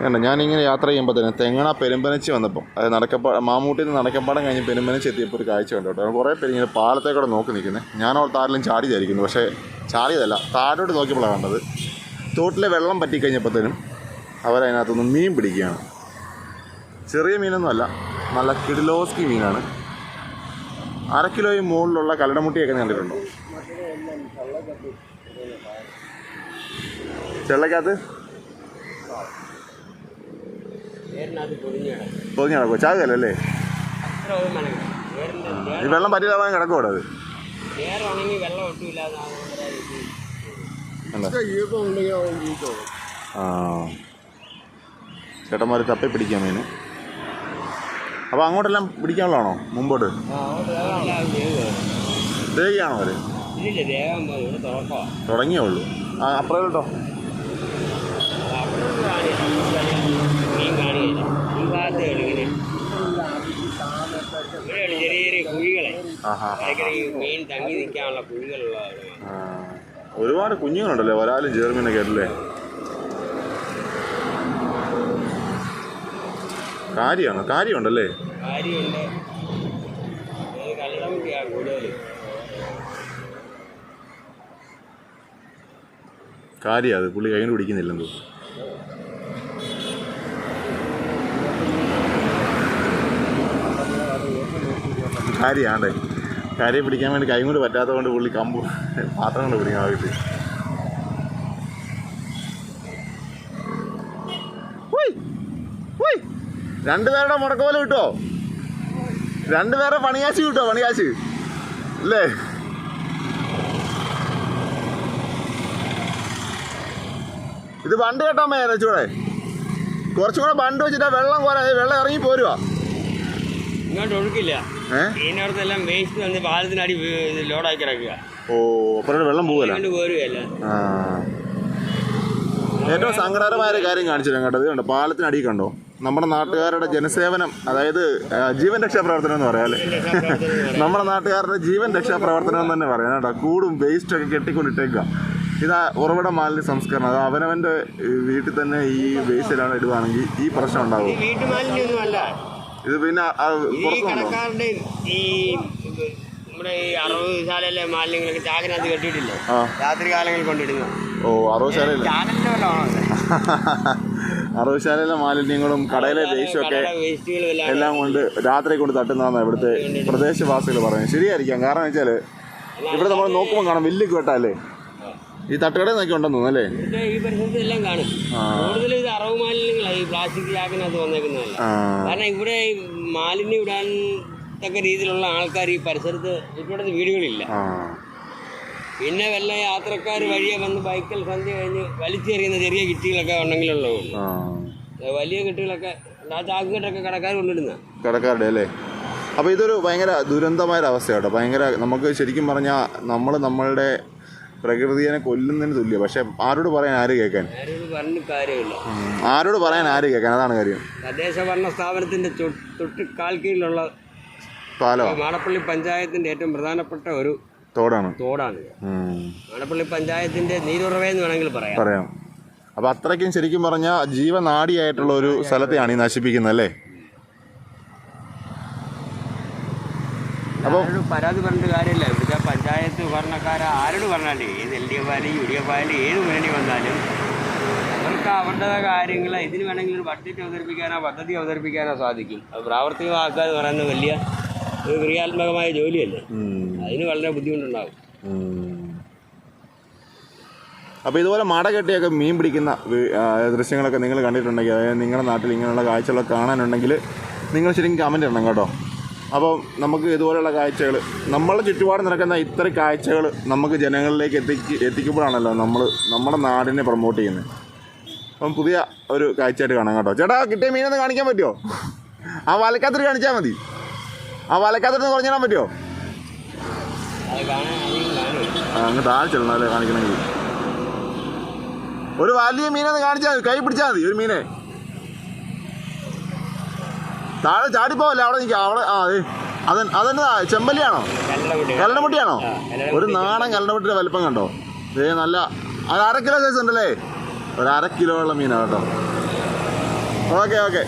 വേണ്ട ഞാനിങ്ങനെ യാത്ര ചെയ്യുമ്പോൾ തന്നെ തെങ്ങണ പെരുമ്പനച്ചി വന്നപ്പോൾ അത് നടക്കപ്പാ മാമൂട്ടിൽ നിന്ന് നടക്കപ്പാടം കഴിഞ്ഞ് പെരുമ്പനച്ചി എത്തിയപ്പോൾ ഒരു കാഴ്ച കണ്ടു കേട്ടോ. കുറേ പേര് ഇങ്ങനെ പാലത്തേക്കൂടെ നോക്കി നിൽക്കുന്നത് ഞാൻ താരിലും ചാടി ചാടിയതായിരിക്കുന്നു പക്ഷേ ചാടിയതല്ല താഴോട്ട് നോക്കിയപ്പോഴാണ് കണ്ടത്. തോട്ടിലെ വെള്ളം പറ്റിക്കഴിഞ്ഞപ്പോഴത്തേനും അവരതിനകത്തുനിന്ന് മീൻ പിടിക്കുകയാണ്. ചെറിയ മീനൊന്നുമല്ല നല്ല കിഡിലോസ്കി മീനാണ്. അര കിലോയും മുകളിലുള്ള കല്ലടമുട്ടിയൊക്കെ കണ്ടിട്ടുണ്ടോ? ചെള്ളക്കകത്ത് കിടക്കും പൊതിഞ്ഞ് കിടക്കുമോ ചാകല്ലേ ഈ വെള്ളം പറ്റില്ലാതെ കിടക്കും അവിടെ അത് ആ. ചേട്ടന്മാർ തപ്പി പിടിക്കാൻ മീന്. അപ്പോൾ അങ്ങോട്ടെല്ലാം പിടിക്കാനുള്ളതാണോ? മുമ്പോട്ട്? ദേഹിയാണോ തുറക്കമാണ് തുടങ്ങിയേ ഉള്ളൂ. ആ അപ്പുറം കേട്ടോ. അവിടെ കാണില്ല മീൻ ഈ ഭാഗത്ത് ഇങ്ങനെ ഇവിടെയാണ് ചെറിയ ചെറിയ കുഴികളെ. ആ ഈ മീൻ തങ്ങി നിൽക്കാനുള്ള കുഴികളുള്ള ആ. ഒരുപാട് കുഞ്ഞുങ്ങളുണ്ടല്ലേ? വരാലും ജേർമീനൊക്കെ അല്ലേ കാര്യമാണ്? കാര്യമുണ്ടല്ലേ? കാര്യമുണ്ട്. അത്. പുള്ളി കൈകൊണ്ട് പിടിക്കുന്നില്ലെന്ന് തോന്നുന്നു. കാര്യാണ്ടേ കാര്യം പിടിക്കാൻ വേണ്ടി കൈ കൊണ്ട് പറ്റാത്തത് കൊണ്ട് പുള്ളി കമ്പ് പാത്രം കൊണ്ട് പിടിക്കാൻ ആവശ്യം രണ്ടുപേരുടെ മുടക്കോല കിട്ടോ രണ്ടുപേരുടെ പണിയാശി കിട്ടോ പണിയാശി. അല്ലേ ഇത് ബണ്ട് കെട്ടാൻ മേലെ ചൂടെ കുറച്ചും കൂടെ ബണ്ട് വെച്ചിട്ട് വെള്ളം കോരാ വെള്ളം ഇറങ്ങി പോരുവാ. ഇങ്ങോട്ട് ഒഴുക്കില്ല. ഏ? മീനടുത്തെല്ലാം വേസ്റ്റ് വന്ന് പാലത്തിനടി ലോഡാക്കി കിടക്കുക. ഓ അപ്പുറം വെള്ളം പോകല പോരുകയല്ല ഏറ്റവും സങ്കടകരമായ ഒരു കാര്യം കാണിച്ചു തരാം കേട്ടോ. ഇത് കണ്ടോ? പാലത്തിനടി കണ്ടോ? നമ്മുടെ നാട്ടുകാരുടെ ജനസേവനം അതായത് ജീവൻ രക്ഷാ പ്രവർത്തനം എന്ന് പറയാം അല്ലേ? നമ്മുടെ നാട്ടുകാരുടെ ജീവൻ രക്ഷാ പ്രവർത്തനം എന്ന് തന്നെ പറയാം കേട്ടോ. കൂടും വേസ്റ്റ് ഒക്കെ കെട്ടിക്കൊണ്ടിട്ടേക്കുക. ഇതാ ഉറവിട മാലിന്യ സംസ്കരണം. അത് അവനവന്റെ വീട്ടിൽ തന്നെ ഈ വേസ്റ്റിലാണ് ഇടുവാണെങ്കിൽ ഈ പ്രശ്നം ഉണ്ടാവും ഇത് പിന്നെ ഈ പുറത്തുനിന്നോ? ഈ നമ്മുടെ ഈ അറുപത് ശാലയിലെ മാലിന്യങ്ങളൊക്കെ ചാക്കിനകത്ത് കെട്ടിയിട്ടില്ലേ? രാത്രി കാലങ്ങളിൽ കൊണ്ടിടുന്നു. ഓ അറുപശാലയില്ല ചാനലിന്റെ അറവ് അറുപശാലയിലെ മാലിന്യങ്ങളും കടയിലെ വേസ്റ്റും ഒക്കെ എല്ലാം കൊണ്ട് രാത്രി കൊണ്ട് തട്ടുന്നതാണ് ഇവിടുത്തെ പ്രദേശവാസികൾ പറയുന്നത്. ശരിയായിരിക്കാം. കാരണം വെച്ചാൽ ഇവിടെ നമ്മൾ നോക്കുമ്പോൾ കാണാം വലിയ കേട്ടല്ലേ ഈ തട്ടുകടയിൽ നോക്കി ഉണ്ടെന്ന് തോന്നുന്നു അല്ലേ? ഇത് ഈ പരിസരത്ത് എല്ലാം കാണും. ആ. കൂടുതലും ഇത് അറവ് മാലിന്യങ്ങളാണ് ഈ പ്ലാസ്റ്റിക് ചാക്കിനകത്ത് വന്നേക്കുന്നതല്ല. ആ. കാരണം ഇവിടെ ഈ മാലിന്യം ഇടാൻ തക്ക രീതിയിലുള്ള ആൾക്കാർ ഈ പരിസരത്ത് ഇപ്പോഴത്തെ വീടുകളില്ല. ആ. പിന്നെ വല്ല യാത്രക്കാർ വഴിയെ വന്ന് ബൈക്കിൽ സന്ധ്യ കഴിഞ്ഞ് വലിച്ചെറിയുന്ന ചെറിയ കിറ്റികളൊക്കെ ഉണ്ടെങ്കിലുള്ളൂ ആ. വലിയ കിട്ടുകളൊക്കെ ആ ചാക്കുകെട്ടൊക്കെ കടക്കാർ കൊണ്ടിടുന്ന കടക്കാരുടെ അല്ലേ? അപ്പോൾ ഇതൊരു ഭയങ്കര ദുരന്തമായ ഒരു അവസ്ഥ കേട്ടോ ഭയങ്കര നമുക്ക് ശരിക്കും പറഞ്ഞാൽ നമ്മൾ നമ്മളുടെ പ്രകൃതിയെ കൊല്ലുന്നതിന് തുല്യ. പക്ഷെ ആരോട് പറയാൻ ആര് കേൾക്കാൻ? ആരോട് പറയാൻ ആര് കേൾക്കാൻ? അതാണ് കാര്യം. തദ്ദേശ ഭരണ സ്ഥാപനത്തിന്റെ തൊട്ട് കാൽ കീഴിലുള്ള മാടപ്പള്ളി പഞ്ചായത്തിന്റെ ഏറ്റവും പ്രധാനപ്പെട്ട ഒരു തോടാണ്. തോടാണ്. മാടപ്പള്ളി പഞ്ചായത്തിന്റെ നീരുറവയെന്ന് വേണമെങ്കിൽ പറയാം. പറയാം. അപ്പോൾ അത്രയ്ക്കും ശരിക്കും പറഞ്ഞാൽ ജീവനാടിയായിട്ടുള്ള ഒരു സ്ഥലത്തെയാണ് ഈ നശിപ്പിക്കുന്നത് അല്ലേ? അപ്പോൾ പരാതി പറഞ്ഞിട്ട് കാര്യമില്ല. ഇവിടുത്തെ പഞ്ചായത്ത് ഭരണക്കാർ ആരോട് പറഞ്ഞാലും ഏത് എൽ ഡി എഫ് ആയാലും യു ഡി എഫ് ആയാലും ഏത് മുന്നണി വന്നാലും അവർക്ക് അവരുടേതായ കാര്യങ്ങൾ ഇതിന് വേണമെങ്കിൽ ഒരു ബഡ്ജറ്റ് അവതരിപ്പിക്കാനോ പദ്ധതി അവതരിപ്പിക്കാനോ സാധിക്കും. അത് പ്രാവർത്തികമാക്കുക എന്ന് പറയുന്നത് വലിയ ഒരു ക്രിയാത്മകമായ ജോലിയല്ലേ? അതിന് വളരെ ബുദ്ധിമുട്ടുണ്ടാകും. അപ്പോൾ ഇതുപോലെ മട കെട്ടിയൊക്കെ മീൻ പിടിക്കുന്ന ദൃശ്യങ്ങളൊക്കെ നിങ്ങൾ കണ്ടിട്ടുണ്ടെങ്കിൽ അതായത് നിങ്ങളുടെ നാട്ടിൽ ഇങ്ങനെയുള്ള കാഴ്ചകളൊക്കെ കാണാനുണ്ടെങ്കിൽ നിങ്ങൾ ശരിക്കും കമന്റ് ഇടണം കേട്ടോ. അപ്പോൾ നമുക്ക് ഇതുപോലെയുള്ള കാഴ്ചകൾ. നമ്മളെ ചുറ്റുപാട് നടക്കുന്ന ഇത്ര കാഴ്ചകൾ നമുക്ക് ജനങ്ങളിലേക്ക് എത്തിക്ക് എത്തിക്കുമ്പോഴാണല്ലോ നമ്മൾ നമ്മുടെ നാടിനെ പ്രൊമോട്ട് ചെയ്യുന്നത്. അപ്പം പുതിയ ഒരു കാഴ്ചയായിട്ട് കാണാം കേട്ടോ. ചേട്ടാ കിട്ടിയ മീനൊന്ന് കാണിക്കാൻ പറ്റുമോ? ആ വലക്കാത്തിട്ട് കാണിച്ചാൽ മതി. ആ വലക്കാത്തിട്ട് കുറഞ്ഞു തരാൻ പറ്റുമോ അങ്ങ് താഴെ കാണിക്കണമെങ്കിൽ. ഒരു വലിയ മീനൊന്ന് കാണിച്ചാൽ മതി. കൈ പിടിച്ചാൽ മതി ഒരു മീനെ. താഴെ ചാടിപ്പോവല്ലേ? അവിടെ നിൽക്കാം അവിടെ ആ അത് അതെന്നതാ ചെമ്പല്ലിയാണോ കല്ലടമുട്ടി. ഒരു നാടൻ കല്ലണമുട്ടിയുടെ വലിപ്പം കണ്ടോ? ഏ നല്ല അത് അര കിലോ സൈസ് ഉണ്ടല്ലേ? ഒരു അര കിലോ ഉള്ള മീനാണ് കേട്ടോ. Okay okay.